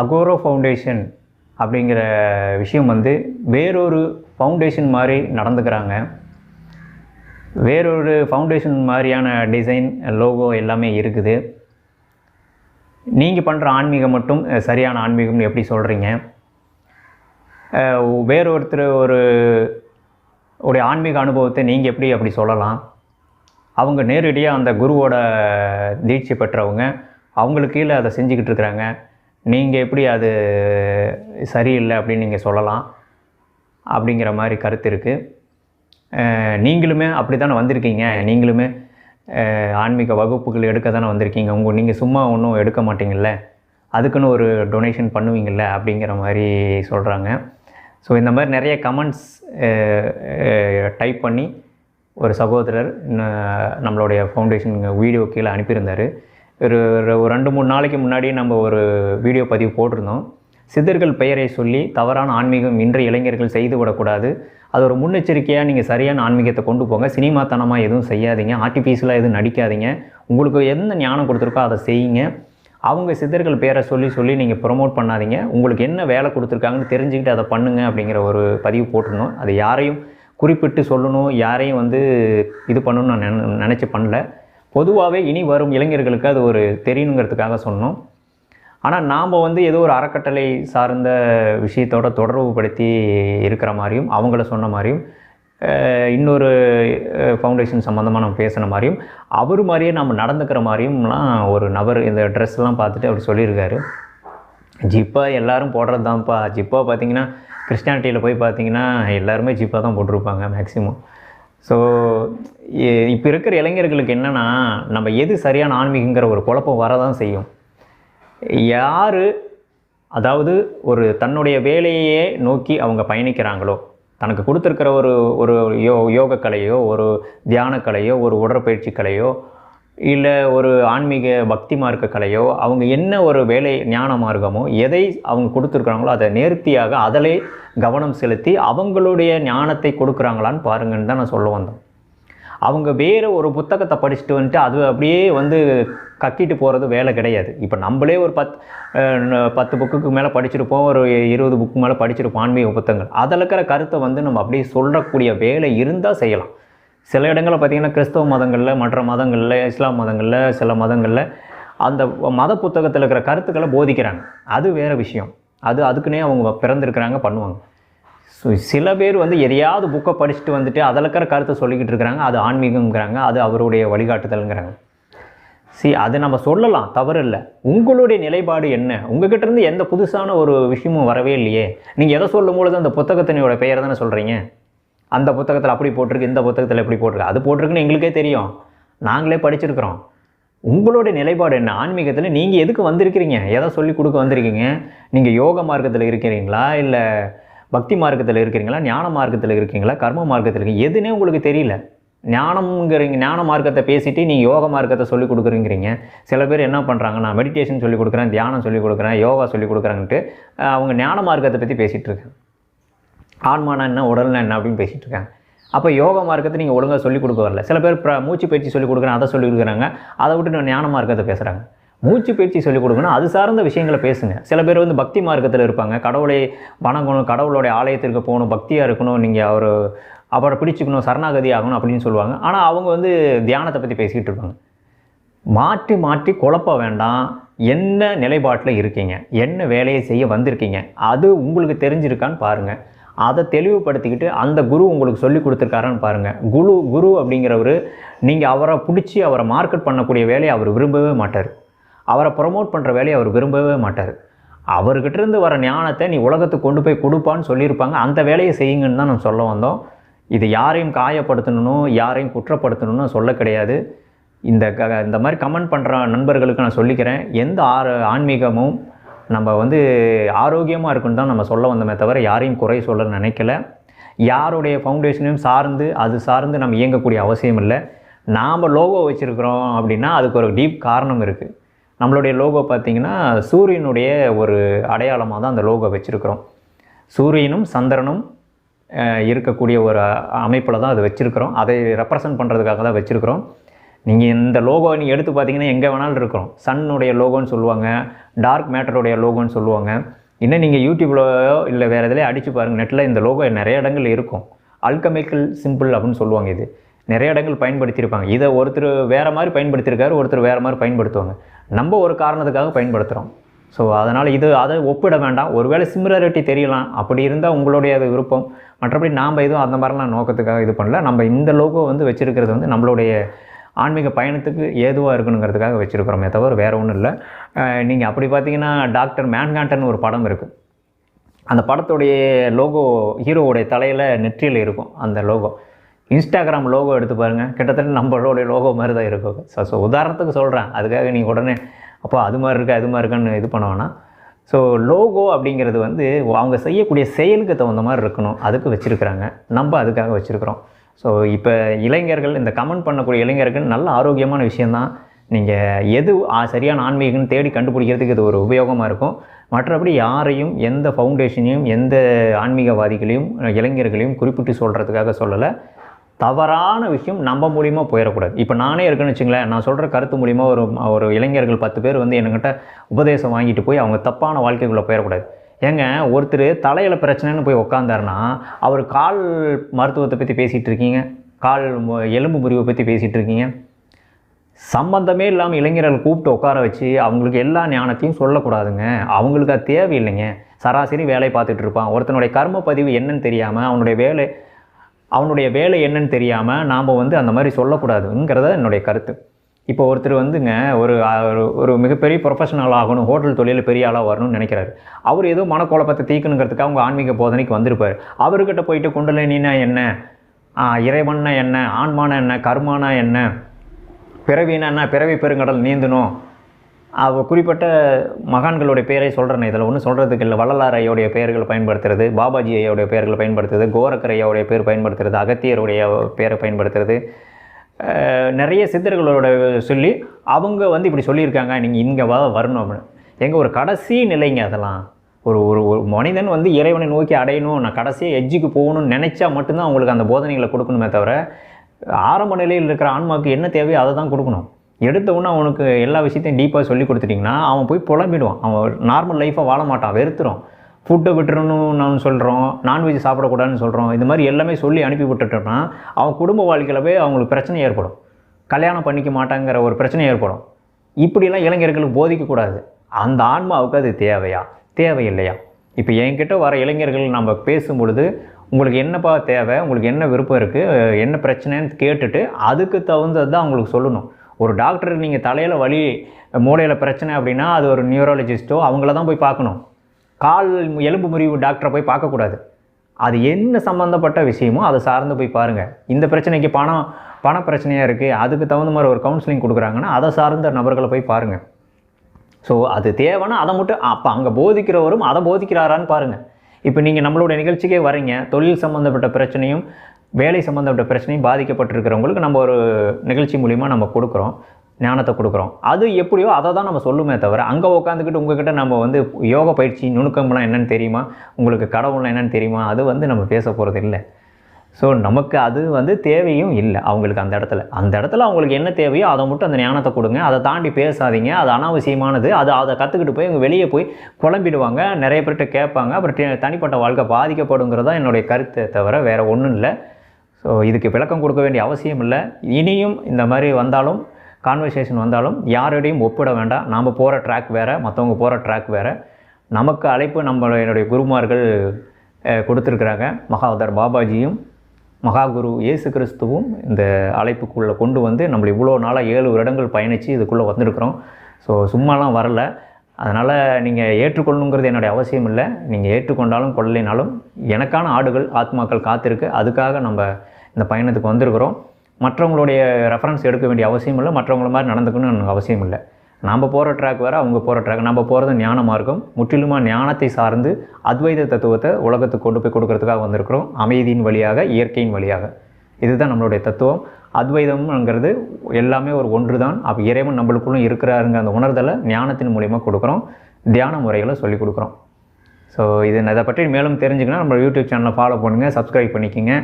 Agaro foundation அப்படிங்கிற விஷயம் வந்து வேறொரு ஃபவுண்டேஷன் மாதிரி நடந்துக்கிறாங்க. வேறொரு ஃபவுண்டேஷன் மாதிரியான டிசைன் லோகோ எல்லாமே இருக்குது. நீங்கள் பண்ணுற ஆன்மீகம் மட்டும் சரியான ஆன்மீகம்னு எப்படி சொல்கிறீங்க வேறொருத்தர் ஒரு உடைய ஆன்மீக அனுபவத்தை நீங்கள் எப்படி அப்படி சொல்லலாம்? அவங்க நேரடியாக அந்த குருவோட தீட்சை பெற்றவங்க அவங்களுக்கு கீழே அதை செஞ்சுக்கிட்டு இருக்கிறாங்க. நீங்கள் எப்படி அது சரியில்லை அப்படின்னு நீங்கள் சொல்லலாம் அப்படிங்கிற மாதிரி கருத்து இருக்குது நீங்களுமே அப்படி தானே வந்திருக்கீங்க? நீங்களுமே ஆன்மீக வகுப்புகள் எடுக்க தானே வந்திருக்கீங்க? உங்கள் நீங்கள் சும்மா ஒன்றும் எடுக்க மாட்டீங்கல்ல? அதுக்குன்னு ஒரு டொனேஷன் பண்ணுவீங்கள்ல அப்படிங்கிற மாதிரி சொல்கிறாங்க ஸோ இந்த மாதிரி நிறைய கமெண்ட்ஸ் டைப் பண்ணி ஒரு சகோதரர் நம்மளுடைய ஃபவுண்டேஷன் வீடியோ கீழே அனுப்பியிருந்தார். ஒரு ஒரு- ரெண்டு மூணு நாளைக்கு முன்னாடி நம்ம ஒரு வீடியோ பதிவு போட்டிருந்தோம். சித்தர்கள் பெயரை சொல்லி தவறான ஆன்மீகம் இன்றைய இளைஞர்கள் செய்து விடக்கூடாது. அது ஒரு முன்னெச்சரிக்கையாக நீங்கள் சரியான ஆன்மீகத்தை கொண்டு போங்க. சினிமாத்தனமாக எதுவும் செய்யாதீங்க. ஆர்டிஃபிஷியலாக எதுவும் நடிக்காதீங்க. உங்களுக்கு எந்த ஞானம் கொடுத்துருக்கோ அதை செய்யுங்க. அவங்க சித்தர்கள் பேரை சொல்லி சொல்லி நீங்கள் ப்ரொமோட் பண்ணாதீங்க. உங்களுக்கு என்ன வேலை கொடுத்துருக்காங்கன்னு தெரிஞ்சுக்கிட்டு அதை பண்ணுங்க அப்படிங்கிற ஒரு பதிவு போட்டிருந்தோம். அது யாரையும் குறிப்பிட்டு சொல்லணும். யாரையும் வந்து இது பண்ணணும்னு நான் நினச்சி பண்ணல. பொதுவாகவே இனி வரும் இளைஞர்களுக்கு அது ஒரு தெரியணுங்கிறதுக்காக சொன்னோம். ஆனால் நாம் வந்து ஏதோ ஒரு அறக்கட்டளை சார்ந்த விஷயத்தோட தொடர்புபடுத்தி இருக்கிற மாதிரியும் அவங்கள சொன்ன மாதிரியும் இன்னொரு ஃபவுண்டேஷன் சம்மந்தமாக நம்ம பேசின மாதிரியும் அவர் மாதிரியே நம்ம நடந்துக்கிற மாதிரியும்லாம் ஒரு நபர் இந்த ட்ரெஸ்லாம் பார்த்துட்டு அவர் சொல்லியிருக்காரு. ஜிப்பா எல்லோரும் போடுறது தான்ப்பா ஜிப்பா பார்த்தீங்கன்னா கிறிஸ்டியானிட்டியில் போய் பார்த்தீங்கன்னா எல்லாருமே ஜிப்பாக தான் போட்டிருப்பாங்க மேக்ஸிமம் ஸோ இப்போ இருக்கிற இளைஞர்களுக்கு என்னென்னா நம்ம எது சரியான ஆன்மீகங்கிற ஒரு குழப்பம் வரதான் செய்யும். யார் அதாவது ஒரு தன்னுடைய வேலையே நோக்கி அவங்க பயணிக்கிறாங்களோ தனக்கு கொடுத்துருக்கிற ஒரு ஒரு யோ யோக கலையோ ஒரு தியானக்கலையோ ஒரு உடற்பயிற்சி கலையோ இல்லை ஒரு ஆன்மீக பக்தி மார்க்க கலையோ அவங்க என்ன ஒரு வேலை ஞான மார்க்கமோ எதை அவங்க கொடுத்துருக்குறாங்களோ அதை நேர்த்தியாக அதிலே கவனம் செலுத்தி அவங்களுடைய ஞானத்தை கொடுக்குறாங்களான்னு பாருங்கன்னு தான் நான் சொல்ல வந்தேன். அவங்க வேறு ஒரு புத்தகத்தை படிச்சுட்டு வந்துட்டு அது அப்படியே வந்து கக்கிட்டு போகிறது வேலை கிடையாது. இப்போ நம்மளே ஒரு பத் பத்து புக்குக்கு மேலே படிச்சிருப்போம் ஒரு இருபது புக்கு மேலே படிச்சிருப்போம் ஆன்மீக புத்தகங்கள். அதில் இருக்கிற கருத்தை வந்து நம்ம அப்படியே சொல்லக்கூடிய வேலை இருந்தால் செய்யலாம். சில இடங்களில் பார்த்திங்கன்னா கிறிஸ்தவ மதங்களில் மற்ற மதங்களில் இஸ்லாம் மதங்களில் சில மதங்களில் அந்த மத புத்தகத்தில் இருக்கிற கருத்துக்களை போதிக்கிறாங்க. அது வேறு விஷயம். அது அதுக்குன்னே அவங்க பிறந்திருக்கிறாங்க பண்ணுவாங்க. ஸோ சில பேர் வந்து எதையாவது புக்கை படிச்சுட்டு வந்துட்டு அதில் இருக்கிற கருத்தை சொல்லிக்கிட்டு இருக்கிறாங்க அது ஆன்மீகம்ங்கிறாங்க அது அவருடைய வழிகாட்டுதல்ங்கிறாங்க. சி அது நம்ம சொல்லலாம் தவறு இல்லை. உங்களுடைய நிலைப்பாடு என்ன? உங்ககிட்ட இருந்து எந்த புதுசான ஒரு விஷயமும் வரவே இல்லையே. நீங்கள் எதை சொல்லும் பொழுது அந்த புத்தகத்தினோட பெயர் தானே சொல்கிறீங்க அந்த புத்தகத்தில் அப்படி போட்டிருக்கு இந்த புத்தகத்தில் எப்படி போட்டிருக்கு. அது போட்டிருக்குன்னு எங்களுக்கே தெரியும். நாங்களே படிச்சிருக்கிறோம். உங்களுடைய நிலைப்பாடு என்ன? ஆன்மீகத்தில் நீங்கள் எதுக்கு வந்திருக்கிறீங்க? எதை சொல்லி கொடுக்க வந்திருக்கீங்க? நீங்கள் யோக மார்க்கத்தில் இருக்கிறீங்களா? இல்லை பக்தி மார்க்கத்தில் இருக்கிறீங்களா? ஞான மார்க்கத்தில் இருக்கீங்களா? கர்ம மார்க்கத்தில் இருக்கீங்க? எதுனே உங்களுக்கு தெரியல. ஞானம்ங்கிறீங்க ஞான மார்க்கத்தை பேசிட்டு நீங்கள் யோக மார்க்கத்தை சொல்லி கொடுக்குறீங்கிறீங்க. சில பேர் என்ன பண்ணுறாங்க நான் மெடிடேஷன் சொல்லி கொடுக்குறேன் தியானம் சொல்லி கொடுக்குறேன் யோகா சொல்லி கொடுக்குறேன்ட்டு அவங்க ஞான மார்க்கத்தை பற்றி பேசிகிட்டு இருக்கேன் ஆன்மானா என்ன உடல்னா என்ன அப்படின்னு பேசிகிட்டு இருக்காங்க. அப்போ யோக மார்க்கத்தை நீங்கள் ஒழுங்காக சொல்லிக் கொடுக்க வரல. சில பேர் ப்ர மூச்சு பயிற்சி சொல்லிக் கொடுக்குறேன் அதை சொல்லி கொடுக்குறாங்க. அதை விட்டு நான் ஞான மார்க்கத்தை பேசுகிறாங்க மூச்சு பயிற்சி சொல்லிக் கொடுக்கணும் அது சார்ந்த விஷயங்களை பேசுங்க. சில பேர் வந்து பக்தி மார்க்கத்தில் இருப்பாங்க. கடவுளை வணங்கணும் கடவுளுடைய ஆலயத்திற்கு போகணும் பக்தியாக இருக்கணும் நீங்கள் அவர் அவரை பிடிச்சிக்கணும் சரணாகதி ஆகணும் அப்படின்னு சொல்லுவாங்க. ஆனால் அவங்க வந்து தியானத்தை பற்றி பேசிக்கிட்டு இருப்பாங்க. மாற்றி மாற்றி குழப்ப வேண்டாம். என்ன நிலைப்பாட்டில் இருக்கீங்க? என்ன வேலையை செய்ய வந்திருக்கீங்க? அது உங்களுக்கு தெரிஞ்சிருக்கான்னு பாருங்கள் அதை தெளிவுபடுத்திக்கிட்டு அந்த குரு உங்களுக்கு சொல்லி கொடுத்துருக்காருன்னு பாருங்கள் குரு குரு அப்படிங்கிறவர் நீங்கள் அவரை பிடிச்சி அவரை மார்க்கெட் பண்ணக்கூடிய வேலையை அவர் விரும்பவே மாட்டார். அவரை ப்ரொமோட் பண்ணுற வேலையை அவர் விரும்பவே மாட்டார். அவர்கிட்டருந்து வர ஞானத்தை நீ உலகத்துக்கு கொண்டு போய் கொடுப்பான்னு சொல்லியிருப்பாங்க. அந்த வேலையை செய்யுங்கன்னு தான் நம்ம சொல்ல வந்தோம். இது யாரையும் காயப்படுத்தணும் யாரையும் குற்றப்படுத்தணும்னு சொல்ல கிடையாது. இந்த க இந்த மாதிரி கமெண்ட் பண்ணுற நண்பர்களுக்கு நான் சொல்லிக்கிறேன். எந்த ஆர ஆன்மீகமும் நம்ம வந்து ஆரோக்கியமாக இருக்குன்னு தான் நம்ம சொல்ல வந்தோமே தவிர யாரையும் குறை சொல்ல நினைக்கல. யாருடைய ஃபவுண்டேஷனையும் சார்ந்து அது சார்ந்து நம்ம இயங்கக்கூடிய அவசியம் இல்லை. நாம் லோகோ வச்சுருக்கிறோம் அப்படின்னா அதுக்கு ஒரு டீப் காரணம் இருக்குது நம்மளுடைய லோகோ பார்த்திங்கன்னா சூரியனுடைய ஒரு அடையாளமாக தான் அந்த லோகோ வச்சுருக்கிறோம். சூரியனும் சந்திரனும் இருக்கக்கூடிய ஒரு அமைப்பில் தான் அது வச்சுருக்கிறோம். அதை ரெப்ரசன்ட் பண்ணுறதுக்காக தான் வச்சுருக்கிறோம். நீங்கள் இந்த லோகோ நீங்கள் எடுத்து பார்த்தீங்கன்னா எங்கே வேணாலும் இருக்கிறோம் சன்னுடைய லோகோன்னு சொல்லுவாங்க டார்க் மேட்டருடைய லோகோன்னு சொல்லுவாங்க. இன்னும் நீங்கள் யூடியூப்லையோ இல்லை வேறு எதுலேயே அடித்து பாருங்கள் நெட்டில் இந்த லோகோ நிறைய இடங்கள் இருக்கும். அல்கமிக்கல் சிம்பிள் அப்படின்னு சொல்லுவாங்க இது. நிறைய இடங்கள் பயன்படுத்தியிருப்பாங்க. இதை ஒருத்தர் வேறு மாதிரி பயன்படுத்தியிருக்காரு ஒருத்தர் வேறு மாதிரி பயன்படுத்துவாங்க. நம்ம ஒரு காரணத்துக்காக பயன்படுத்துகிறோம் ஸோ அதனால் இது அதை ஒப்பிட வேண்டாம். ஒருவேளை சிமிலாரிட்டி தெரியலாம். அப்படி இருந்தால் உங்களுடைய அது விருப்பம். மற்றபடி நாம் எதுவும் அந்த மாதிரிலாம் நோக்கத்துக்காக இது பண்ணல. நம்ம இந்த லோகோ வந்து வச்சுருக்கிறது வந்து நம்மளுடைய ஆன்மீக பயணத்துக்கு ஏதுவாக இருக்கணுங்கிறதுக்காக வச்சுருக்கிறோமே தவிர வேறு ஒன்றும் இல்லை. நீங்கள் அப்படி பார்த்தீங்கன்னா டாக்டர் மேன்காண்டன் ஒரு படம் இருக்குது அந்த படத்துடைய லோகோ ஹீரோவுடைய தலையில் நெற்றியில் இருக்கும் அந்த லோகோ இன்ஸ்டாகிராம் லோகோ எடுத்து பாருங்கள் கிட்டத்தட்ட நம்மளுடைய லோகோ மாதிரி தான் இருக்கும். ஸோ ஸோ உதாரணத்துக்கு சொல்கிறேன் அதுக்காக நீங்கள் உடனே அப்போ அது மாதிரி இருக்கா அது மாதிரி இருக்கான்னு இது பண்ண ஸோ லோகோ அப்படிங்கிறது வந்து அவங்க செய்யக்கூடிய செயலுக்கு தகுந்த மாதிரி இருக்கணும். அதுக்கு வச்சுருக்குறாங்க. நம்ம அதுக்காக வச்சுருக்குறோம். ஸோ இப்போ இளைஞர்கள் இந்த கமெண்ட் பண்ணக்கூடிய இளைஞர்கள் நல்ல ஆரோக்கியமான விஷயந்தான் நீங்கள் எது ஆ- சரியான ஆன்மீகம்னு தேடி கண்டுபிடிக்கிறதுக்கு இது ஒரு உபயோகமாக இருக்கும். மற்றபடி யாரையும் எந்த ஃபவுண்டேஷனையும் எந்த ஆன்மீகவாதிகளையும் இளைஞர்களையும் குறிப்பிட்டு சொல்கிறதுக்காக சொல்லலை. தவறான விஷயம் நம்ம மூலியமாக போயிடக்கூடாது. இப்போ நானே இருக்கேன்னு வச்சுங்களேன் நான் சொல்கிற கருத்து மூலிமா ஒரு ஒரு இளைஞர்கள் பத்து பேர் வந்து என்கிட்ட உபதேசம் வாங்கிட்டு போய் அவங்க தப்பான வாழ்க்கைக்குள்ளே போயிடக்கூடாது. ஏங்க ஒருத்தர் தலையில் பிரச்சனைன்னு போய் உக்காந்தாருன்னா அவர் கால் மருத்துவத்தை பற்றி பேசிகிட்டு இருக்கீங்க? கால் மு- எலும்பு முறிவை பற்றி பேசிகிட்டு இருக்கீங்க? சம்பந்தமே இல்லாமல் இளைஞர்கள் கூப்பிட்டு உட்கார வச்சு அவங்களுக்கு எல்லா ஞானத்தையும் சொல்லக்கூடாதுங்க. அவங்களுக்கு அது தேவையில்லைங்க. சராசரி வேலை பார்த்துட்டு இருப்பான். ஒருத்தனுடைய கர்ம பதிவு என்னன்னு தெரியாமல் அவனுடைய வேலை அவனுடைய வேலை என்னன்னு தெரியாமல் நாம் வந்து அந்த மாதிரி சொல்லக்கூடாதுங்கிறத என்னுடைய கருத்து. இப்போ ஒருத்தர் வந்துங்க ஒரு ஒரு- மிகப்பெரிய ப்ரொஃபஷனல் ஆகணும் ஹோட்டல் தொழிலில் பெரிய ஆளாக வரணும்னு நினைக்கிறாரு. அவர் ஏதோ மனக்குழப்பத்தை தீக்கணுங்கிறதுக்காக அவங்க ஆன்மீக போதனைக்கு வந்திருப்பார். அவர்கிட்ட போயிட்டு குண்டலினா என்ன? இறைவன்னா என்ன? ஆன்மானா என்ன? கர்மானா என்ன? பிறவினா என்ன? பிறவி பெருங்கடல் நீந்தணும் அவ குறிப்பிட்ட மகான்களுடைய பேரை சொல்கிறேன் இதில் ஒன்றும் சொல்கிறதுக்கு இல்லை. வள்ளலார் ஐயோடைய பெயர்கள் பயன்படுத்துறது பாபாஜி ஐயோடைய பெயர்கள் பயன்படுத்துறது கோரக்கர் ஐயாவுடைய பேர் பயன்படுத்துறது அகத்தியருடைய பேரை பயன்படுத்துறது. நிறைய சித்தர்களோட சொல்லி அவங்க வந்து இப்படி சொல்லியிருக்காங்க நீங்கள் இங்கே வ வரணும் அப்படின்னு. எங்கள் ஒரு கடைசி நிலைங்க அதெல்லாம். ஒரு ஒரு ஒரு மனிதன் வந்து இறைவனை நோக்கி அடையணும் நான் கடைசியாக எஜ்ஜுக்கு போகணும்னு நினச்சா மட்டும்தான் அவங்களுக்கு அந்த போதனைகளை கொடுக்கணுமே தவிர ஆரம்ப நிலையில் இருக்கிற ஆன்மாவுக்கு என்ன தேவையோ அதை தான் கொடுக்கணும். எடுத்த உடனே அவனுக்கு எல்லா விஷயத்தையும் டீப்பாக சொல்லி கொடுத்துட்டிங்கன்னா அவன் போய் புலம்பிடுவான். அவன் நார்மல் லைஃப்பை வாழ மாட்டான் வெறுத்துரும். ஃபுட்டை விட்டுறணும் நான் சொல்கிறோம் நான்வெஜ் சாப்பிடக்கூடாதுன்னு சொல்கிறோம் இது மாதிரி எல்லாமே சொல்லி அனுப்பி விட்டுட்டோம்னா அவன் குடும்ப வாழ்க்கையில் போய் அவங்களுக்கு பிரச்சனை ஏற்படும். கல்யாணம் பண்ணிக்க மாட்டாங்கிற ஒரு பிரச்சனை ஏற்படும். இப்படிலாம் இளைஞர்களுக்கு போதிக்கக்கூடாது. அந்த ஆன்மாவுக்கு அது தேவையா? தேவையில்லையா? இப்போ என்கிட்ட வர இளைஞர்கள் நம்ம பேசும் பொழுது உங்களுக்கு என்னப்பா தேவை? உங்களுக்கு என்ன விருப்பம் இருக்குது என்ன பிரச்சனைன்னு கேட்டுட்டு அதுக்கு தகுந்தது தான் அவங்களுக்கு சொல்லணும். ஒரு டாக்டர் நீங்கள் தலையில் வலி மூளையில் பிரச்சனை அப்படின்னா அது ஒரு நியூரலஜிஸ்ட்டோ அவங்கள தான் போய் பார்க்கணும். கால் எலும்பு முறிவு டாக்டரை போய் பார்க்கக்கூடாது. அது என்ன சம்மந்தப்பட்ட விஷயமோ அதை சார்ந்து போய் பாருங்கள் இந்த பிரச்சனைக்கு பணம் பண பிரச்சனையாக இருக்குது அதுக்கு தகுந்த மாதிரி ஒரு கவுன்சிலிங் கொடுக்குறாங்கன்னா அதை சார்ந்த நபர்களை போய் பாருங்கள் ஸோ அது தேவைன்னா அதை மட்டும் அப்போ அங்கே போதிக்கிறவரும் அதை போதிக்கிறாரான்னு பாருங்கள் இப்போ நீங்கள் நம்மளோட நிகழ்ச்சிக்கே வரீங்க. தொழில் சம்மந்தப்பட்ட பிரச்சனையும் வேலை சம்மந்தப்பட்ட பிரச்சனையும் பாதிக்கப்பட்டிருக்கிறவங்களுக்கு நம்ம ஒரு நிகழ்ச்சி மூலிமா நம்ம கொடுக்குறோம். ஞானத்தை கொடுக்குறோம். அது எப்படியோ அதை தான் நம்ம சொல்லுமே தவிர அங்கே உட்காந்துக்கிட்டு உங்ககிட்ட நம்ம வந்து யோக பயிற்சி நுணுக்கம்லாம் என்னென்னு தெரியுமா? உங்களுக்கு கடவுள்லாம் என்னென்னு தெரியுமா? அது வந்து நம்ம பேச போகிறது இல்லை. ஸோ நமக்கு அது வந்து தேவையும் இல்லை அவங்களுக்கு அந்த இடத்துல. அந்த இடத்துல அவங்களுக்கு என்ன தேவையோ அதை மட்டும் அந்த ஞானத்தை கொடுங்க. அதை தாண்டி பேசாதீங்க. அது அனாவசியமானது. அது அதை கற்றுக்கிட்டு போய் இவங்க வெளியே போய் குழம்பிடுவாங்க. நிறைய பேர்கிட்ட கேட்பாங்க. அப்புறம் தனிப்பட்ட வாழ்க்கை பாதிக்கப்படுங்கிறதா என்னுடைய கருத்தை தவிர வேறு ஒன்றும் இல்லை. ஸோ இதுக்கு விளக்கம் கொடுக்க வேண்டிய அவசியம் இல்லை. இனியும் இந்த மாதிரி வந்தாலும் கான்வர்சேஷன் வந்தாலும் யாரோடையும் ஒப்பிட வேண்டாம். நாம் போகிற ட்ராக் வேறு மற்றவங்க போகிற ட்ராக் வேறு. நமக்கு அழைப்பு நம்ம என்னுடைய குருமார்கள் கொடுத்துருக்குறாங்க. மகாவதர் பாபாஜியும் மகாகுரு இயேசு கிறிஸ்துவும் இந்த அழைப்புக்குள்ளே கொண்டு வந்து நம்மளை இவ்வளோ நாளாக ஏழு வருடங்கள் பயணித்து இதுக்குள்ளே வந்திருக்கிறோம். ஸோ சும்மாலாம் வரல. அதனால் நீங்கள் ஏற்றுக்கொள்ளணுங்கிறது என்னுடைய அவசியம் இல்லை. நீங்கள் ஏற்றுக்கொண்டாலும் கொள்ளலைனாலும் எனக்கான ஆடுகள் ஆத்மாக்கள் காத்திருக்கு. அதுக்காக நம்ம இந்த பயணத்துக்கு வந்திருக்கிறோம். மற்றவங்களுடைய ரெஃபரன்ஸ் எடுக்க வேண்டிய அவசியம் இல்லை. மற்றவங்கள மாதிரி நடந்துக்கணும்னு அவசியம் இல்லை. நம்ம போகிற ட்ராக் வேறு அவங்க போகிற ட்ராக் நம்ம போகிறது ஞான மார்க்கம். முற்றிலுமாக ஞானத்தை சார்ந்து அத்வைத தத்துவத்தை உலகத்துக்கு கொண்டு போய் கொடுக்கறதுக்காக வந்திருக்கிறோம். அமைதியின் வழியாக இயற்கையின் வழியாக. இதுதான் நம்மளுடைய தத்துவம். அத்வைதம்ங்கிறது எல்லாமே ஒரு ஒன்று தான் அப்போ இறைவன் நம்மளுக்குள்ளும் இருக்கிறாருங்க அந்த உணர்தலை ஞானத்தின் மூலிமா கொடுக்குறோம். தியான முறைகளை சொல்லிக் கொடுக்குறோம். ஸோ இது இதை பற்றி மேலும் தெரிஞ்சுக்கணும் நம்ம யூடியூப் சேனலை ஃபாலோ பண்ணுங்கள் சப்ஸ்கிரைப் பண்ணிக்கோங்க.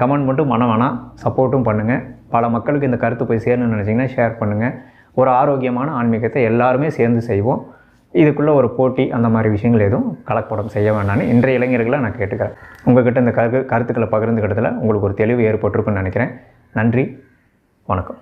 கமெண்ட் மட்டும் பண்ண வேணாம் சப்போர்ட்டும் பண்ணுங்கள் பல மக்களுக்கு இந்த கருத்து போய் சேரணும்னு நினச்சிங்கன்னா ஷேர் பண்ணுங்கள் ஒரு ஆரோக்கியமான ஆன்மீகத்தை எல்லாருமே சேர்ந்து செய்வோம். இதுக்குள்ளே ஒரு போட்டி அந்த மாதிரி விஷயங்கள் எதுவும் கலப்படம் செய்ய வேண்டாம்னு இன்றைய இளைஞர்களை நான் கேட்டுக்கிறேன். உங்கள்கிட்ட இந்த கரு கருத்துக்களை பகிர்ந்துக்கிட்டதில் உங்களுக்கு ஒரு தெளிவு ஏற்பட்டிருக்குன்னு நினைக்கிறேன். நன்றி வணக்கம்.